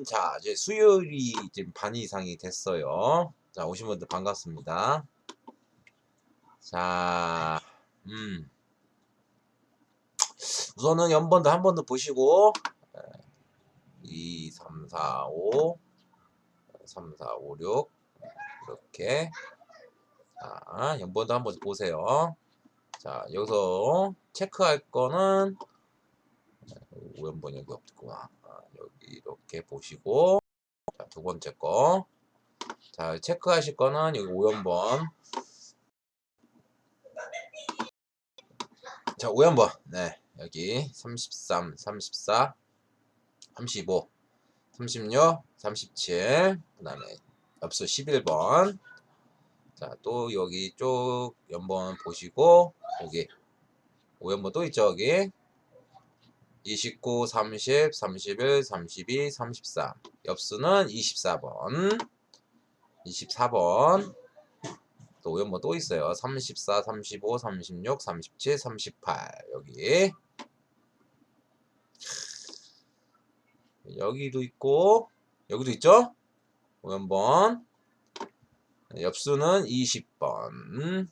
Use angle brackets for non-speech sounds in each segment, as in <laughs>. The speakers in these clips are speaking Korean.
음, 자, 이제 수요일이 지금 반 이상이 됐어요. 자, 오신 분들 반갑습니다. 자, 음. 우선은 연번도 한 번 더 보시고, 2, 3, 4, 5, 3, 4, 5, 6, 이렇게. 자, 연번도 한 번 보세요. 자, 여기서 체크할 거는, 오연번 여기 없구나. 이렇게 보시고, 자, 두 번째 거. 자, 체크하실 거는 여기 5연번. 자, 5연번. 네. 여기 33, 34, 35, 36, 37. 그 다음에 엽수 11번. 자, 또 여기 쪽 연번 보시고 여기 5연번 또 있죠, 여기. 29, 30, 31, 32, 33. 엽수는 24번. 24번. 또 5연번 또 있어요. 34, 35, 36, 37, 38. 여기. 여기도 있고, 여기도 있죠? 5연번. 엽수는 20번.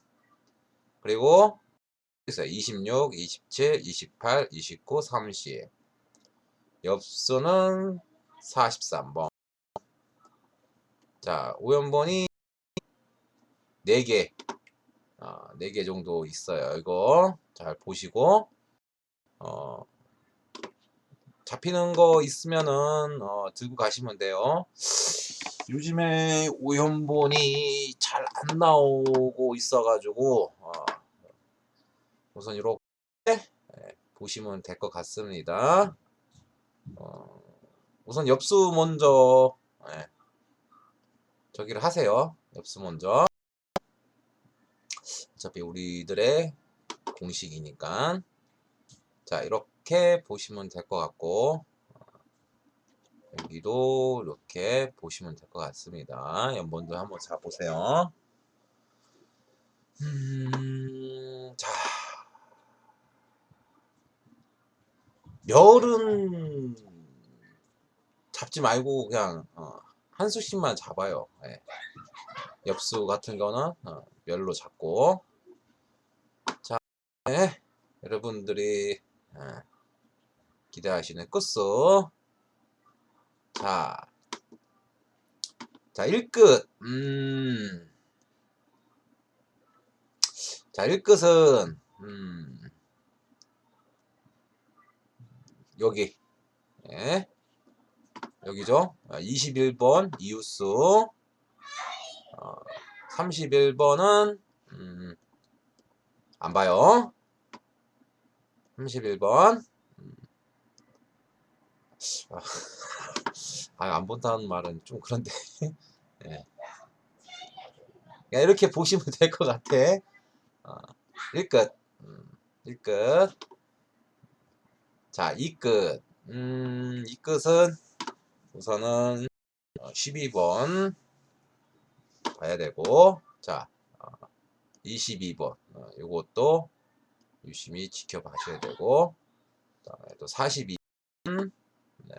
그리고 있어요. 26, 27, 28, 29, 30. 엽수는 43번. 자, 5연번이 4개. 어, 4개 정도 있어요. 이거 잘 보시고 어, 잡히는 거 있으면은 어, 들고 가시면 돼요. 요즘에 5연본이 잘 안 나오고 있어가지고 어, 우선 이렇게 예, 보시면 될 것 같습니다. 어, 우선 엽수 먼저 예, 저기를 하세요. 엽수 먼저. 어차피 우리들의 공식이니까. 자, 이렇게 보시면 될 것 같고. 여기도 이렇게 보시면 될 것 같습니다. 연번도 한번 잡보세요. 음, 자. 멸은 잡지 말고 그냥 어, 한 수씩만 잡아요. 예. 엽수 같은 거는 어, 멸로 잡고. 자 네, 여러분들이 어, 기대하시는 끝수. 자, 자 1끝. 음, 자 1끝은 음, 여기 예. 여기죠 21번 이웃수 어, 31번은 음, 안 봐요. 31번 음. 아, <laughs> 안 본다는 말은 좀 그런데 네. <laughs> 이렇게 보시면 될 것 같아. 어, 1끝 음, 1끝 자 2끝. 음, 2끝은 우선은 12번 봐야 되고 자 22번 어, 이것도 유심히 지켜봐셔야 되고 또 42번. 네.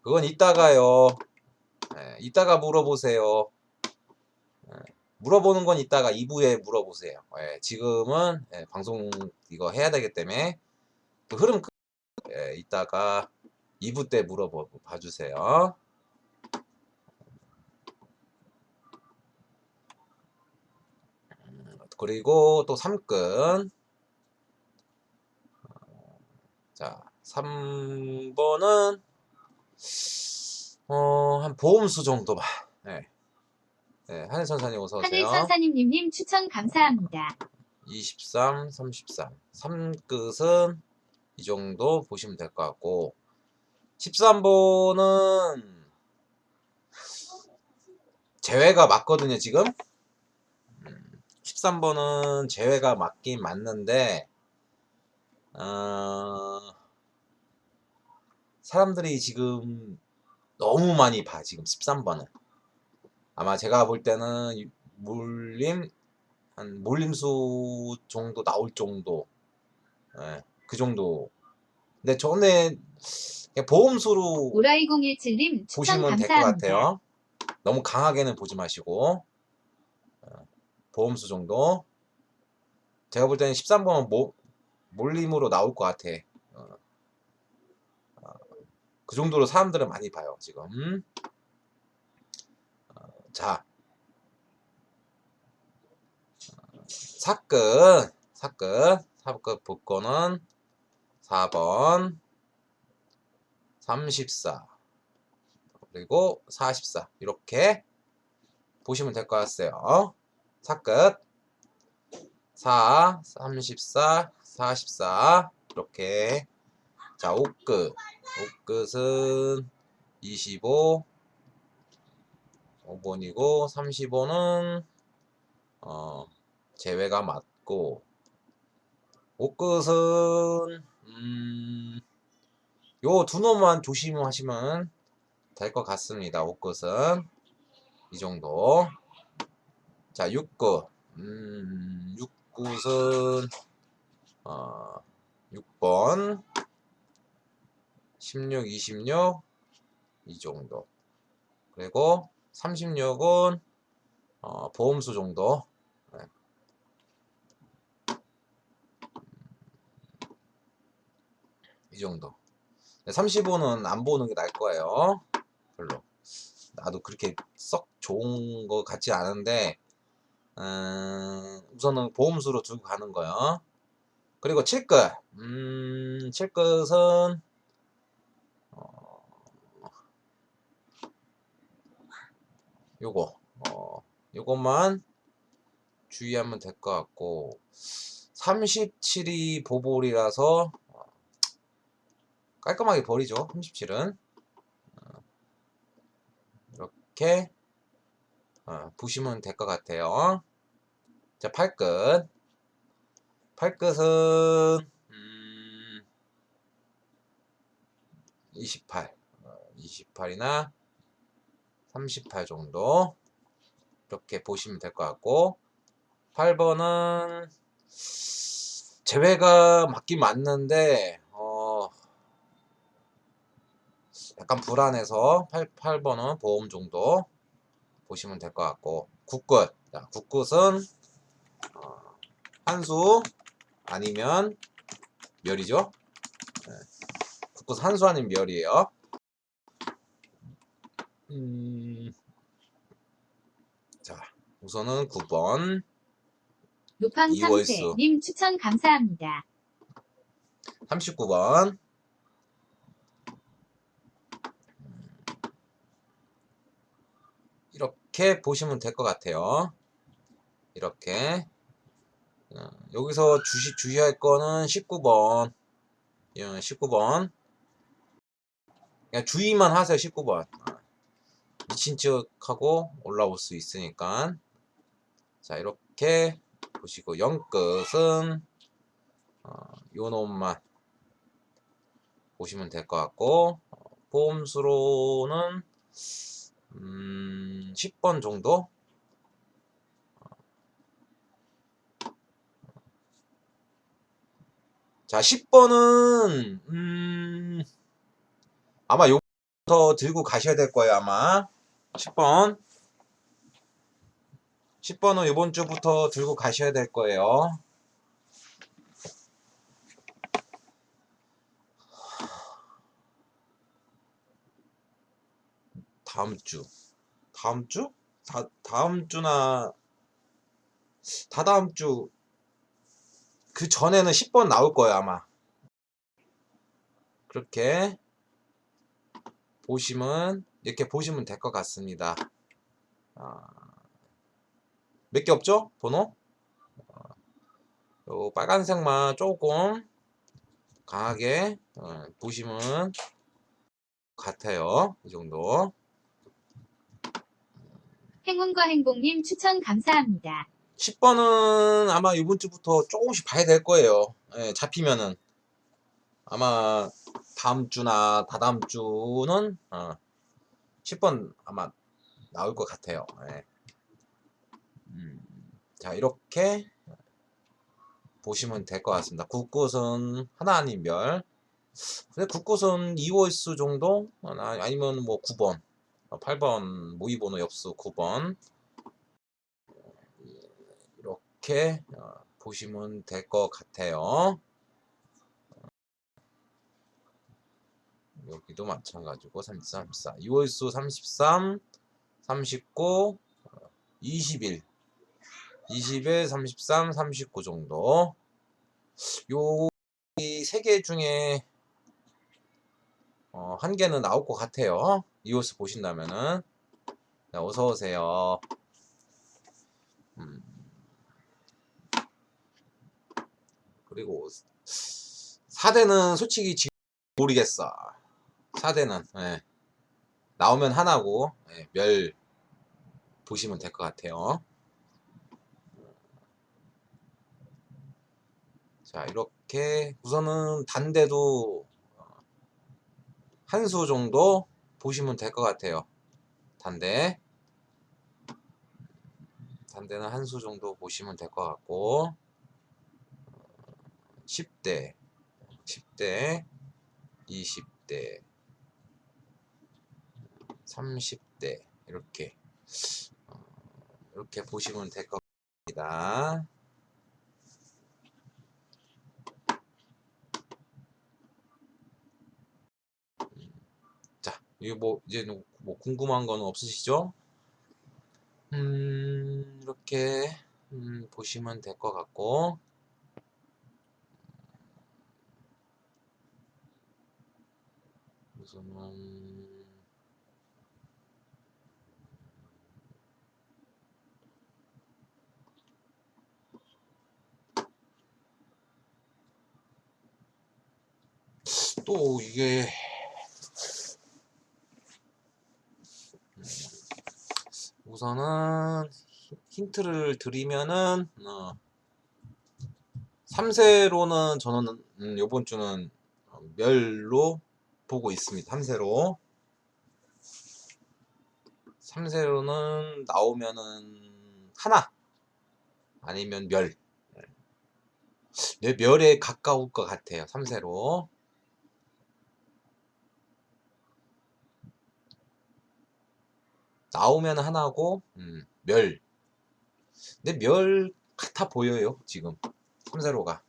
그건 이따가요. 네, 이따가 물어보세요. 네, 물어보는 건 이따가 2부에 물어보세요. 네, 지금은 네, 방송 이거 해야 되기 때문에 그 흐름 네, 이따가 2부 때 물어봐 주세요. 그리고 또 3끈 자 3번은 어, 한 보험수 정도 봐 네. 네, 하늘 선사님 어서 오세요. 하늘 선사님님 추천 감사합니다. 23, 33 3끝은 이 정도 보시면 될 것 같고 13번은 제외가 맞거든요 지금? 13번은 제외가 맞긴 맞는데 어, 사람들이 지금 너무 많이 봐 지금 13번은 아마 제가 볼 때는 몰림 한 몰림수 정도 나올 정도 네, 그 정도 근데 전에 보험수로 오라이017님 추천 보시면 될 것. 같아요. 너무 강하게는 보지 마시고 어, 보험수 정도. 제가 볼 때는 13번은 모, 몰림으로 나올 것 같아. 어, 어, 그 정도로 사람들은 많이 봐요 지금. 어, 자, 어, 사끝 사끝 사끝 복권은 4번 34 그리고 44 이렇게 보시면 될 것 같아요. 사끝 4, 34, 44 이렇게. 자 옷끝. 옷끝은 25 5번이고 35는 어 제외가 맞고 옷끝은 음, 요두 놈만 조심하시면 될 것 같습니다. 옷끝은 이 정도. 자, 6구. 음, 6굿은 어, 6번 16, 26 이 정도. 그리고 36은 어, 보험수 정도. 네. 이 정도. 35는 안 보는 게 나을 거예요. 별로. 나도 그렇게 썩 좋은 거 같지 않은데, 음, 우선은 보험수로 두고 가는 거요. 그리고 7끝. 음, 7끝은, 요거, 어, 요것만 주의하면 될 것 같고, 37이 보볼이라서, 깔끔하게 버리죠. 37은. 이렇게 어, 보시면 될 것 같아요. 자, 팔끝. 팔끝은 음, 28. 어, 28이나 38 정도. 이렇게 보시면 될 것 같고 8번은 제외가 맞긴 맞는데 어, 약간 불안해서 8, 8번은 보험 정도 보시면 될 것 같고 국끝 자, 국끝은 어, 한수 아니면 멸이죠 네. 국끝 한수 아니면 멸이에요 음, 자 우선은 9번. 루팡 이월수. 3세님 추천 감사합니다. 39번. 이렇게 보시면 될 것 같아요. 이렇게. 어, 여기서 주시 주의할 거는 19번. 19번. 그냥 주의만 하세요 19번 미친 척 하고 올라올 수 있으니까. 자 이렇게 보시고 0끝은 어, 요 놈만 보시면 될 것 같고 어, 보험수로는 음, 10번 정도? 자 10번은 음, 아마 요부터 들고 가셔야 될 거예요 아마 10번. 10번은 이번 주부터 들고 가셔야 될 거예요. 다음 주. 다음 주? 다, 다음 주나 다다음 주. 그 전에는 10번 나올 거예요 아마. 그렇게 보시면 이렇게 보시면 될 것 같습니다. 아, 몇개 없죠? 번호? 어, 요 빨간색만 조금 강하게 어, 보시면 같아요. 이 정도. 행운과 행복님 추천 감사합니다. 10번은 아마 이번 주부터 조금씩 봐야 될 거예요. 예, 잡히면은. 아마 다음 주나 다다음 주는 어, 10번 아마 나올 것 같아요. 예. 음, 자 이렇게 보시면 될 것 같습니다. 국굿은 하나 아닌 별 근데 국구선 2월수 정도 아, 아니면 뭐 9번 8번 모의번호 엽수 9번 이렇게 어, 보시면 될 것 같아요. 여기도 마찬가지고 33, 34 2월수 33 39 21 21 33 39 정도 요세 개 중에 어, 한 개는 나올 것 같아요. 이호스 보신다면은 네, 어서 오세요. 음. 그리고 4대는 솔직히 지금 모르겠어. 4대는 예. 나오면 하나고 예, 멸 보시면 될 것 같아요. 자 이렇게 우선은 단대도 한 수 정도 보시면 될 것 같아요. 단대 단대는 한 수 정도 보시면 될 것 같고 10대 10대 20대 30대 이렇게 어, 이렇게 보시면 될것 같습니다. 자, 이거 뭐 이제 뭐 궁금한 거는 없으시죠? 음, 이렇게 음, 보시면 될 것 같고 우선은 또 이게 음, 우선은 힌트를 드리면은 어, 3세로는 저는 음, 이번 주는 멸로 보고 있습니다. 3세로 3세로는 나오면은 하나 아니면 멸 네, 멸에 가까울 것 같아요. 3세로 나오면 하나고 음, 멸. 근데 멸 같아 보여요 지금. 3세로가.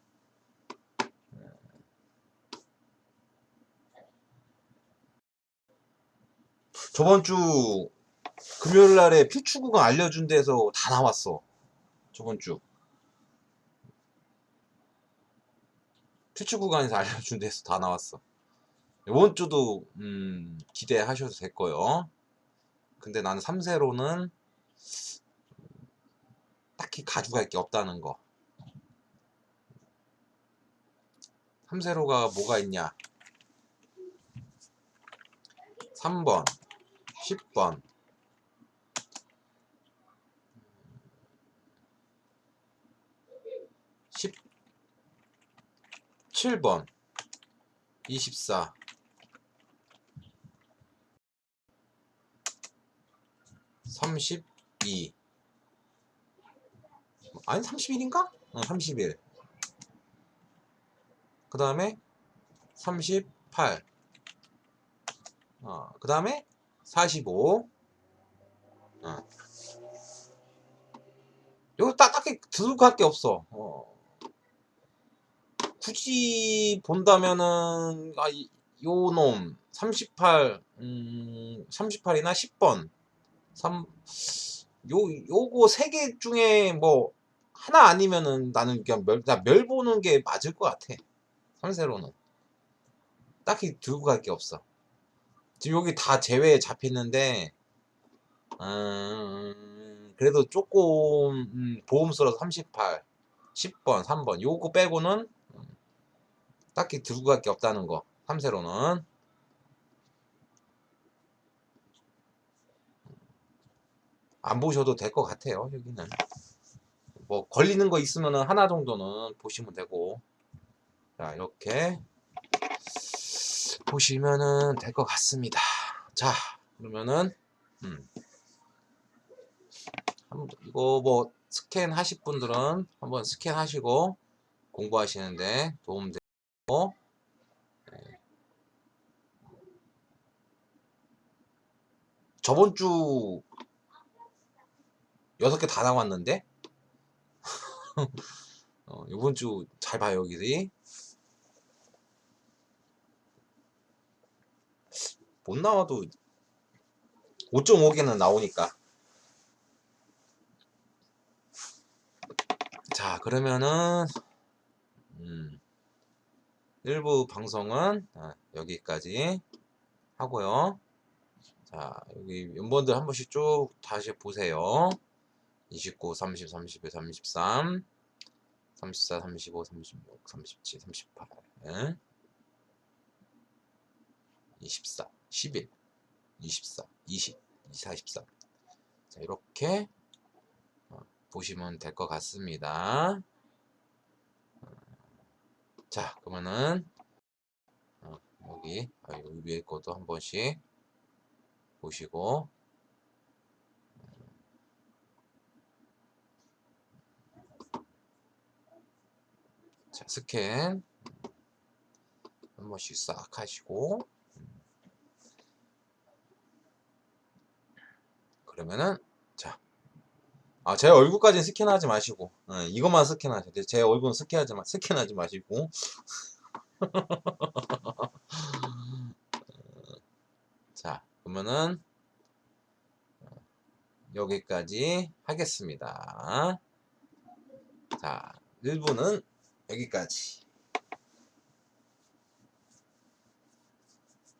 저번 주 금요일 날에 필추구가 알려준 데서 다 나왔어 저번 주. 필추 구간에서 알려준 데서 다 나왔어. 이번 주도 음, 기대하셔도 될 거예요 근데 나는 3세로는 딱히 가져갈 게 없다는 거. 3세로가 뭐가 있냐? 3번 10번. 17번 24 32 아니 31인가? 어, 31. 그 다음에 38. 어, 그 다음에 45. 어. 여기 딱, 딱히 들고 갈게 없어. 어. 굳이 본다면은, 아, 이, 요 놈, 38, 음, 38이나 10번. 3, 요, 요거 세 개 중에 뭐, 하나 아니면은 나는 그냥 멸, 나 멸 보는 게 맞을 것 같아. 3세로는. 딱히 들고 갈 게 없어. 지금 여기 다 제외에 잡혔는데, 음, 그래도 조금, 음, 보험수라서 38, 10번, 3번. 요거 빼고는, 음, 딱히 들고 갈 게 없다는 거. 3세로는. 안 보셔도 될 것 같아요 여기는. 뭐 걸리는 거 있으면 하나 정도는 보시면 되고. 자 이렇게 보시면은 될 것 같습니다. 자 그러면은 음. 이거 뭐 스캔 하실 분들은 한번 스캔 하시고 공부하시는데 도움 되고 저번 주 여섯 개 다 나왔는데? <laughs> 어, 이번 주 잘 봐요 여기서 못 나와도 5.5개는 나오니까. 자 그러면은 음, 일부 방송은 아, 여기까지 하고요. 자 여기 연번들 한 번씩 쭉 다시 보세요 29, 30, 31, 33 34, 35, 36, 37, 38 예? 24, 11 24, 20, 24, 23 자, 이렇게 어, 보시면 될 것 같습니다. 어, 자, 그러면은 어, 아, 여기 위에 것도 한 번씩 보시고 자, 스캔. 한 번씩 싹 하시고. 그러면은 자, 아, 제 얼굴까지는 스캔하지 마시고. 예, 이것만 스캔하셔야 돼요. 제 얼굴은 스캔하지 마, 스캔하지 마시고. <laughs> 자, 그러면은 어, 여기까지 하겠습니다. 자, 1부는 여기까지.